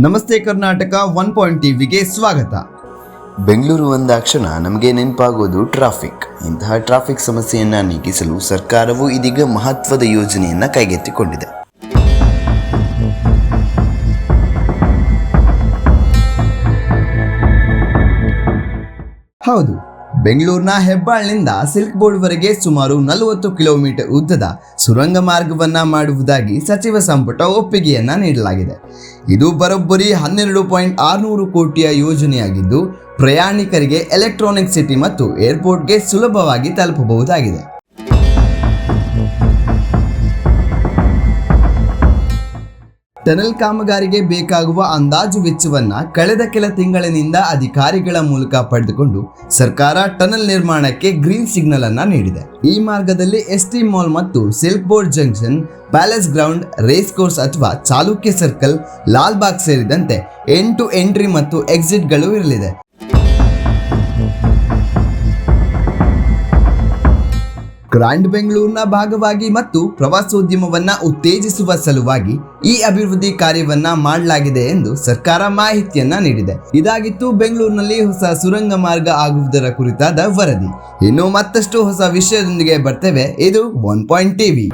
ನಮಸ್ತೆ Karnataka one point ಟಿವಿಗೆ ಸ್ವಾಗತ. ಬೆಂಗಳೂರು ಒಂದಾಕ್ಷಣ ನಮಗೆ ನೆನಪಾಗೋದು ಟ್ರಾಫಿಕ್. ಇಂತಹ ಟ್ರಾಫಿಕ್ ಸಮಸ್ಯೆಯನ್ನು ನೀಗಿಸಲು ಸರ್ಕಾರವು ಇದೀಗ ಮಹತ್ವದ ಯೋಜನೆಯನ್ನು ಕೈಗೆತ್ತಿಕೊಂಡಿದೆ. ಹೌದು. ಬೆಂಗಳೂರಿನ ಹೆಬ್ಬಾಳ್ನಿಂದ ಸಿಲ್ಕ್ ಬೋರ್ಡ್ವರೆಗೆ ಸುಮಾರು ನಲವತ್ತು ಕಿಲೋಮೀಟರ್ ಉದ್ದದ ಸುರಂಗ ಮಾರ್ಗವನ್ನ ಮಾಡುವುದಾಗಿ ಸಚಿವ ಸಂಪುಟ ಒಪ್ಪಿಗೆಯನ್ನ ನೀಡಲಾಗಿದೆ. ಇದು ಬರೋಬ್ಬರಿ ಹನ್ನೆರಡು ಪಾಯಿಂಟ್ ಆರುನೂರು ಕೋಟಿಯ ಯೋಜನೆಯಾಗಿದ್ದು, ಪ್ರಯಾಣಿಕರಿಗೆ ಎಲೆಕ್ಟ್ರಾನಿಕ್ ಸಿಟಿ ಮತ್ತು ಏರ್ಪೋರ್ಟ್ಗೆ ಸುಲಭವಾಗಿ ತಲುಪಬಹುದಾಗಿದೆ. ಟನಲ್ ಕಾಮಗಾರಿಗೆ ಬೇಕಾಗುವ ಅಂದಾಜು ವೆಚ್ಚವನ್ನ ಕಳೆದ ಕೆಲ ತಿಂಗಳಿನಿಂದ ಅಧಿಕಾರಿಗಳ ಮೂಲಕ ಪಡೆದುಕೊಂಡು ಸರ್ಕಾರ ಟನಲ್ ನಿರ್ಮಾಣಕ್ಕೆ ಗ್ರೀನ್ ಸಿಗ್ನಲ್ ಅನ್ನ ನೀಡಿದೆ. ಈ ಮಾರ್ಗದಲ್ಲಿ ಎಸ್ಟಿ ಮಾಲ್ ಮತ್ತು silk board junction, palace ground, race course ಅಥವಾ ಚಾಲುಕ್ಯ ಸರ್ಕಲ್ ಲಾಲ್ಬಾಗ್ ಸೇರಿದಂತೆ ಎಂಟು ಎಂಟ್ರಿ ಮತ್ತು ಎಕ್ಸಿಟ್ಗಳು ಇರಲಿದೆ. ಗ್ರ್ಯಾಂಡ್ ಬೆಂಗಳೂರಿನ ಭಾಗವಾಗಿ ಮತ್ತು ಪ್ರವಾಸೋದ್ಯಮವನ್ನ ಉತ್ತೇಜಿಸುವ ಸಲುವಾಗಿ ಈ ಅಭಿವೃದ್ಧಿ ಕಾರ್ಯವನ್ನ ಮಾಡಲಾಗಿದೆ ಎಂದು ಸರ್ಕಾರ ಮಾಹಿತಿಯನ್ನ ನೀಡಿದೆ. ಇದಾಗಿತ್ತು ಬೆಂಗಳೂರಿನಲ್ಲಿ ಹೊಸ ಸುರಂಗ ಮಾರ್ಗ ಆಗುವುದರ ಕುರಿತಾದ ವರದಿ. ಇನ್ನು ಮತ್ತಷ್ಟು ಹೊಸ ವಿಷಯದೊಂದಿಗೆ ಬರ್ತೇವೆ. ಇದು ಒನ್ ಪಾಯಿಂಟ್ ಟಿವಿ.